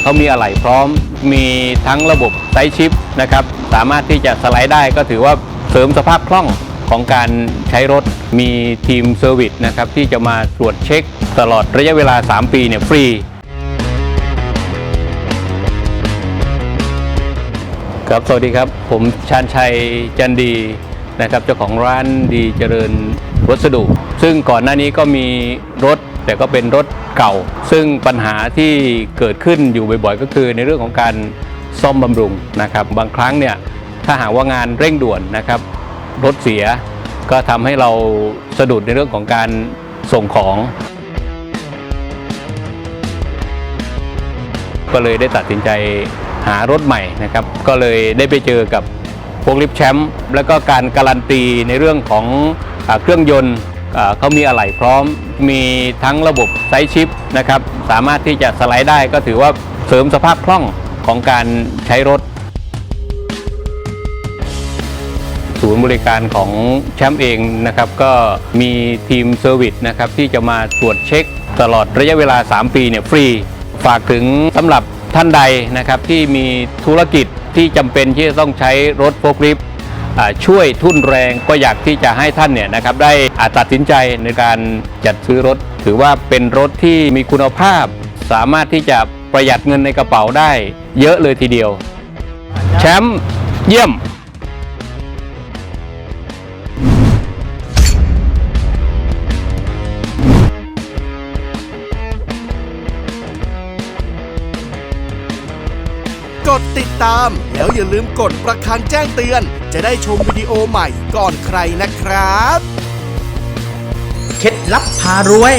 เขามีอะไหล่พร้อม มีทั้งระบบไซชิปนะครับสามารถที่จะสไลด์ได้ก็ถือว่าเสริมสภาพคล่องของการใช้รถมีทีมเซอร์วิสนะครับที่จะมาตรวจเช็คตลอดระยะเวลา 3 ปีเนี่ยฟรี ครับสวัสดีครับ ผมชาญชัยจันดีนะครับเจ้าของร้านดีเจริญวัสดุ ซึ่งก่อนหน้านี้ก็มีรถ แต่ก็เป็นรถเก่า ซึ่งปัญหาที่เกิดขึ้นอยู่บ่อยๆ ก็คือในเรื่องของการซ่อมบำรุงนะครับ บางครั้งเนี่ยถ้าหากว่างานเร่งด่วนนะครับ รถเสียก็ทำให้เราสะดุดในเรื่องของการส่งของ ก็เลยได้ตัดสินใจหารถใหม่นะครับ ก็เลยได้ไปเจอกับพวกลิฟแชมป์แล้วก็การการันตีในเรื่องของอเครื่องยนต์ เขามีอะไหล่พร้อม มีทั้งระบบไซชิปนะครับ สามารถที่จะสไลด์ได้ก็ถือว่าเสริมสภาพคล่องของการใช้รถ ศูนย์บริการของแชมป์เองนะครับ ก็มีทีมเซอร์วิสนะครับที่จะมาตรวจเช็คตลอดระยะเวลา 3 ปีเนี่ยฟรี ฝากถึงสำหรับท่านใดนะครับที่มีธุรกิจที่จำเป็นที่จะต้องใช้รถโฟล์คลิฟต์ ช่วยทุ่นแรงก็อยากที่จะให้ท่านเนี่ยนะครับได้อ่าตัดสินใจในการจัดซื้อรถ ถือว่าเป็นรถที่มีคุณภาพ สามารถที่จะประหยัดเงินในกระเป๋าได้ เยอะเลยทีเดียว แชมป์เยี่ยม ดติดตาม แล้วอย่าลืมกดประคังแจ้งเตือน จะได้ชมวิดีโอใหม่ก่อนใครนะครับ เคล็ดลับพารวย